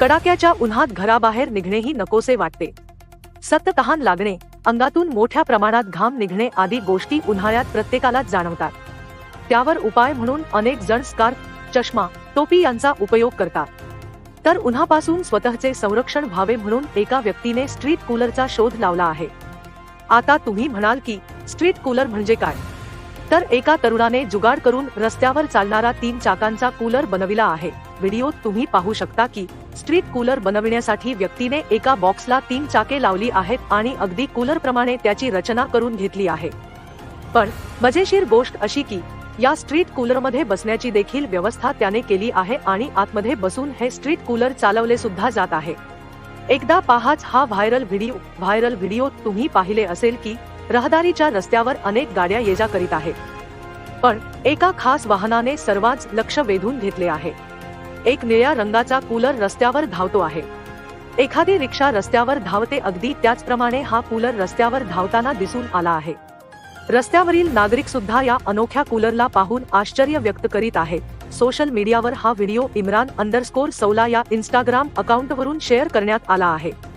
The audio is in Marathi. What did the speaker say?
कडाक्याच्या उन्हात घराबाहेर निघणेही नकोसे वाटते. सतत तहान लागणे अंगातून मोठ्या प्रमाणात घाम निघणे आदी गोष्टी उन्हाळ्यात प्रत्येकालाच जाणवतात. त्यावर उपाय म्हणून अनेक जण स्कार्फ चष्मा टोपी यांचा उपयोग करतात. तर उन्हापासून स्वतःचे संरक्षण व्हावे म्हणून एका व्यक्तीने स्ट्रीट कूलरचा शोध लावला आहे. आता तुम्ही म्हणाल की स्ट्रीट कूलर म्हणजे काय? तर एका तरुणाने जुगाड करून रस्त्यावर चालणारा तीन चाकांचा कूलर बनविला आहे. व्हिडिओत तुम्ही पाहू शकता की स्ट्रीट कूलर बनविण्यासाठी व्यक्तीने एका बॉक्सला तीन चाके लावली आहेत आणि अगदी कूलर प्रमाणे त्याची रचना करून घेतली आहे. पण मजेशीर गोष्ट अशी की या स्ट्रीट कूलरमध्ये बसण्याची देखील व्यवस्था त्याने केली आहे आणि आतमध्ये बसून हे स्ट्रीट कूलर चालवले सुद्धा जात आहे. एकदा पाहाच हा व्हायरल व्हिडिओ व्हायरल व्हिडिओ तुम्ही पाहिले असेल की रहदारीच्या रस्त्यावर अनेक गाड्या ये जा करीत आहेत. पण एका खास वाहनाने सर्वांच लक्ष वेधून घेतले आहे. एक निळ्या रंगाचा कूलर रस्त्यावर धावतो आहे. एखादी रिक्षा रस्त्यावर धावते अगदी त्याचप्रमाणे हा कूलर रस्त्यावर धावताना दिसून आला आहे. रस्त्यावरील नागरिक सुद्धा या अनोख्या कूलरला पाहून आश्चर्य व्यक्त करीत आहेत. सोशल मीडियावर हा व्हिडिओ इम्रान अंडरस्कोर सौला या इंस्टाग्राम अकाउंटवरून शेअर करण्यात आला आहे.